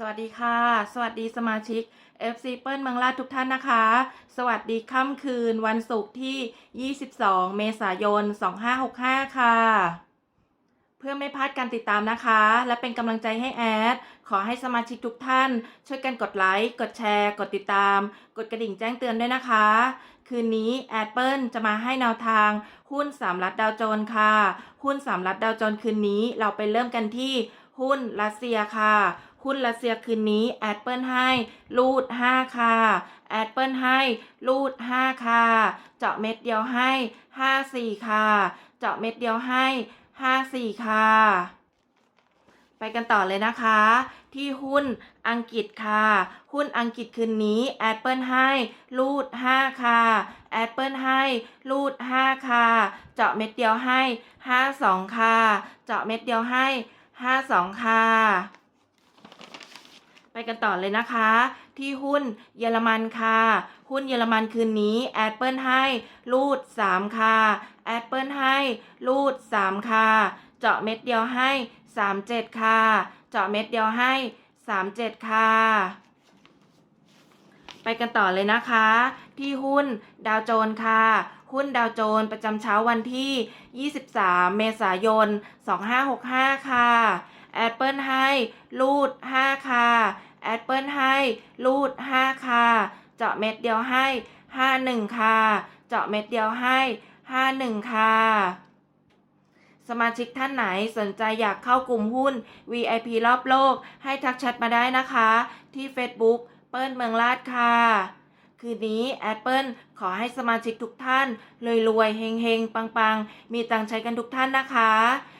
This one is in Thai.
สวัสดีค่ะ สวัสดีสมาชิก FC เปิ้ลเมืองลาดทุกท่านนะคะ สวัสดีค่ำคืนวันศุกร์ที่ 22 เมษายน 2565 ค่ะ เพื่อไม่พลาดการติดตามนะคะ และเป็นกำลังใจให้แอด ขอให้สมาชิกทุกท่าน ช่วยกันกดไลค์ กดแชร์ กดติดตาม กดกระดิ่งแจ้งเตือนด้วยนะคะ คืนนี้แอดเปิลจะมาให้แนวทางหุ้นสามรัฐดาวโจนค่ะ หุ้นสามรัฐดาวโจนคืนนี้เราไปเริ่มกันที่หุ้นรัสเซียค่ะ หุ้นรัสเซียคืนนี้แอดเปิลให้รูด5ค่ะแอดเปิลให้รูด5ค่ะเจาะเม็ดเดียวให้54ค่ะเจาะเม็ดเดียวให้54ค่ะไปกันต่อเลยนะคะ ที่หุ้นอังกฤษค่ะ หุ้นอังกฤษคืนนี้แอดเปิลให้รูด 5 ค่ะแอดเปิลให้รูด 5 ค่ะ เจาะเม็ดเดียวให้ 52 ค่ะ เจาะเม็ดเดียวให้ 52 ค่ะ ไปกันต่อเลยนะคะ ที่หุ้นเยอรมันค่ะ หุ้นเยอรมันคืนนี้แอดเปิลให้รูด 3 ค่ะแอดเปิลให้รูด 3 ค่ะ เจาะเม็ดเดียวให้ 37 ค่ะ เจาะเม็ดเดียวให้ 37 ค่ะ ไปกันต่อเลยนะคะ ที่หุ้นดาวโจนส์ค่ะหุ้นดาวโจนส์ประจำเช้าวันที่ 23 เมษายน 2565 ค่ะ แอดเปิลให้รูด5ค่ะแอดเปิลให้รูด5ค่ะเจาะเม็ดเดียวให้51ค่ะเจาะเม็ดเดียวให้51ค่ะสมาชิกท่านไหนสนใจอยากเข้ากลุ่มหุ้น VIP รอบโลก ให้ทักแชทมาได้นะคะ ที่ Facebook เปิ้ลเมืองลาดค่ะ คืนนี้แอดเปิลขอให้สมาชิกทุกท่านรวยๆเฮงๆ ปังๆ มีตังใช้กันทุกท่านนะคะ